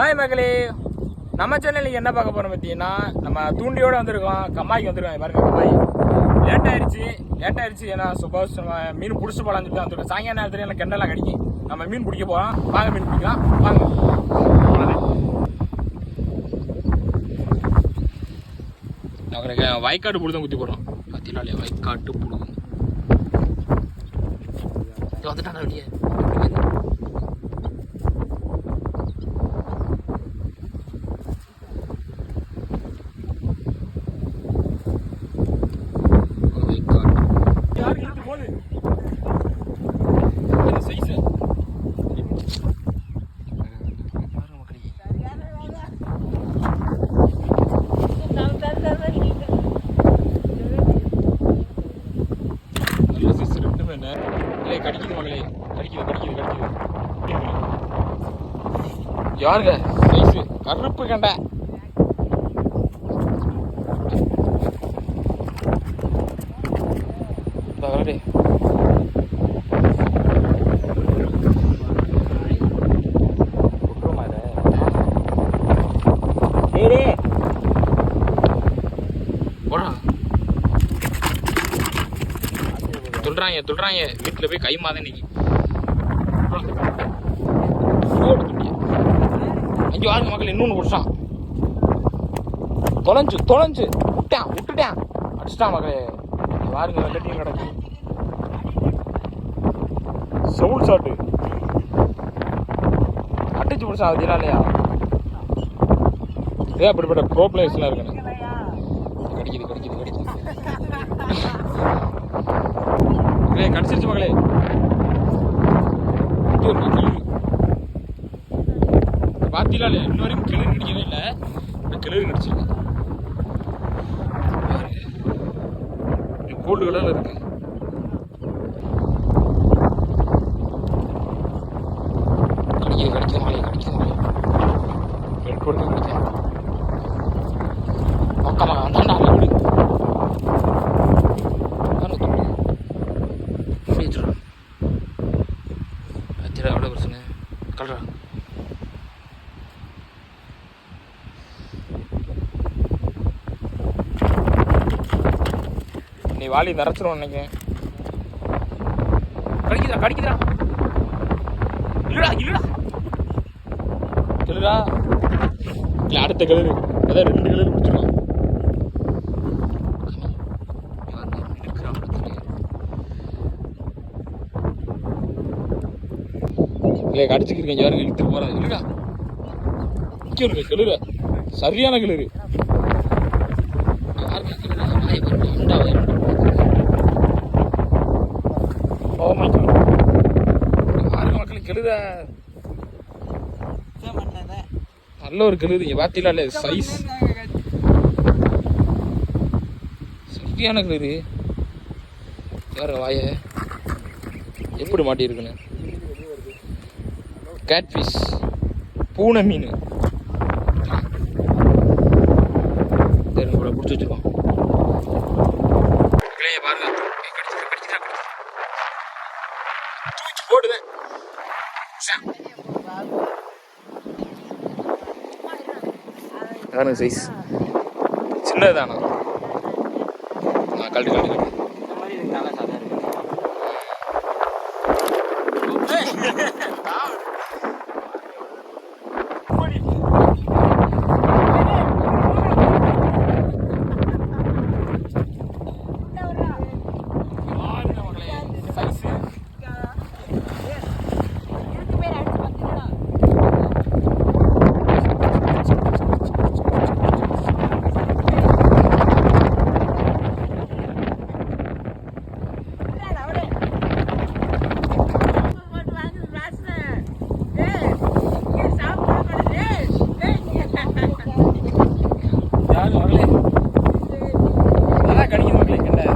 Hi மகளே. நம்ம சேனலுக்கு என்ன பார்க்க போறோம் பார்த்தீங்கன்னா நம்ம தூண்டியோட வந்திருக்கோம் கம்மாய்க்கு வந்திருக்கோம் பாருங்க கம்மாய். லேட் ஆயிடுச்சு லேட் ஆயிடுச்சு ஏன்னா சப்போஸ் நம்ம மீன் பிடிச்சி போகலான்னு சொல்லிட்டு வந்துருக்கோம் சாயங்கால நேரத்தில் எனக்கு கெண்டெல்லாம் கிடைக்கும். நம்ம மீன் பிடிக்க போறோம். வாங்க மீன் பிடிக்கலாம். வாங்க. அவ்வளவுதான். வயக்காட்டு புழுதம் குத்தி போகிறோம் பார்த்தீங்களா வைக்காட்டு வயக்காட்டு புழுதம் இது வந்துட்டாங்க வெளியே யாருக்கு இழுத்து போகுது என்ன சைஸ் நல்ல சைஸ் என்ன? இல்லை கடிக்குது மகளே கடிக்குது கடிக்குது கடிக்குது. யாருங்க? சைஸு கருப்பு கண்டை. இந்த விட்டுருமா இதை போடா துள்றாங்க துள்றாங்க வீட்டில் போய் கை மாதம் இன்னைக்கு. அஞ்சு ஆறு மக்கள் இன்னொன்று பிடிச்சான் தொலைஞ்சு தொலைஞ்சு. விட்டான் விட்டுட்டான். அடிச்சிட்டான் மகளே. பாருங்க வெள்ளட்டியும் கிடக்கு. சவுல் சாட்டு. அடிச்சு பிடிச்சான் அது இல்லையா? ஏன் அப்படிப்பட்ட ப்ரோ பிளேயர்ஸ்லாம் இருக்கணும். கடிக்குது கடிக்குது கடிக்குது. மகளே கடிச்சிருச்சு மகளே. இது பாத்தீங்களா இல்லையா இன்ன வரைக்கும் கிளிர் கிடைக்கவே இல்லை. இந்த கிளிர் கோல்டு கலர்ல இருக்கு கடிக்குது கடிக்குது மகளே கடிக்குது மகளே ரெட் கோல்டு கடிக்குது பக்கமா அந்தாண்டா அல்ல விடு நானு துண்டு இப்படி வச்சிடறா வச்சிடா எவ்வளோ பிரச்சனை கல்றா நீ வாலி நிறச்சிரும் அன்னைக்கு கடிக்குதா கடிக்குதா இல்லடா இல்லடா இல்லடா இல்லை அடுத்த கிளறு அதான் ரெண்டு கிளறு பிடிச்சிருக்கான் இல்லை கடிச்சுக்கிறீங்க யாரும் இழுத்துட்டு போறாது இல்லைடா இங்கே கிளறு சரியான கிளறு oh நல்ல ஒரு கெழுது இங்க பாத்தீங்களா இல்ல சைஸ் சரியான கெழுது வேற வாய எப்படி மாட்டியிருக்குன்னு? கேட்ஃபிஷ் பூனை மீன். கூட பிடிச்சி வச்சிருக்கோம். கிளைய பாருங்க. போடுவேன் யாரும் சைஸ் சின்னதுதானா ஆ கழட்டு கழட்டு கழட்டு. சைஸ் யாரும் வரல நல்லா கடிக்குது மக்களே கெண்டை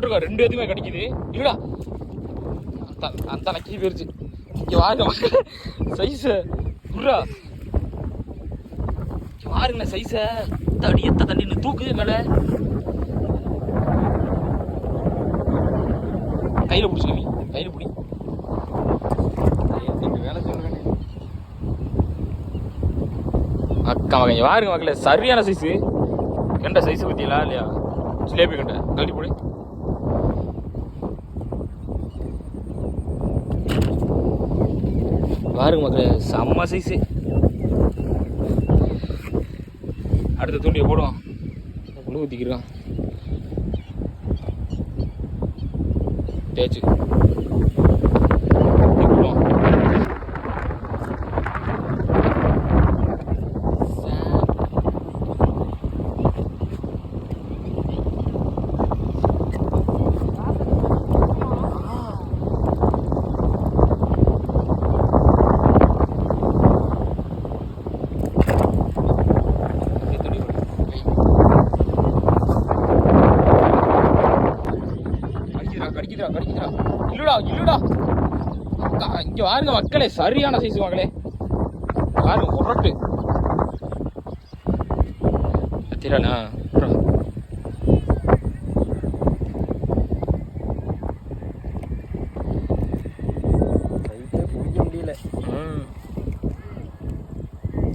போட்டிருக்கா ரெண்டு எதுவுமே கிடைக்குது. இல்லடா அந்த அந்த நக்கி போயிருச்சு இங்கே வாங்க. சைஸ் குர்ரா. பாருங்க சைஸ தடி எத்த தண்ணி தூக்குது மேலே. கையில் பிடிச்சிக்கவி கையில் பிடி. அக்கா மகன் வாருங்க மக்களே சரியான சைஸு கண்ட சைஸை பத்தியலா இல்லையா? ஜிலேபி கண்ட. கழட்டி போடு. பாருங்க மக்களே செம்ம சைஸு அடுத்த தூண்டியை போடுவான். குழு ஊத்திக்கிறான் தேய்ச்சு போடுவான் கடிக்குதுடா கடிக்குதுடா கடிக்குதுடா இல்லடா இல்லடா அக்கா, இங்க பாருங்க மக்களே சரியான சைஸ் மக்களே. பாருங்க உரட்டு தெரியலண்ணா கைட்டே பிடிக்க முடியல.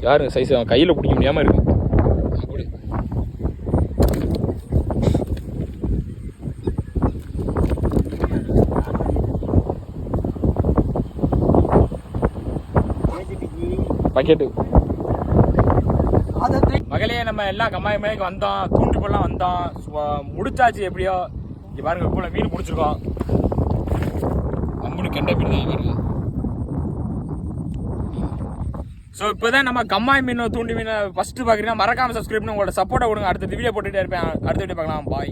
யாருங்க சைஸ் கையில் பிடிக்க முடியாம இருக்கு. பக்கெட்டு அதை மகளே நம்ம எல்லாம் கம்மாய் மலைக்கு வந்தோம். தூண்டி போடலாம் வந்தோம் முடிச்சாச்சு எப்படியோ. இங்க பாருங்க இப்போ மீன் பிடிச்சிருக்கோம். அம்புனு கெண்ட மீன் தான் பாருங்க ஸோ இப்போதான் நம்ம கம்மாய் மீன் தூண்டி மீன் ஃபர்ஸ்ட் பார்க்குறீங்கன்னா மறக்காம சப்ஸ்கிரைப் பண்ணி உங்களோட சப்போர்ட்டை கொடுங்க. அடுத்த வீடியோ போட்டுட்டே இருப்பேன். அடுத்த வீடியோ பார்க்கலாம். பாய்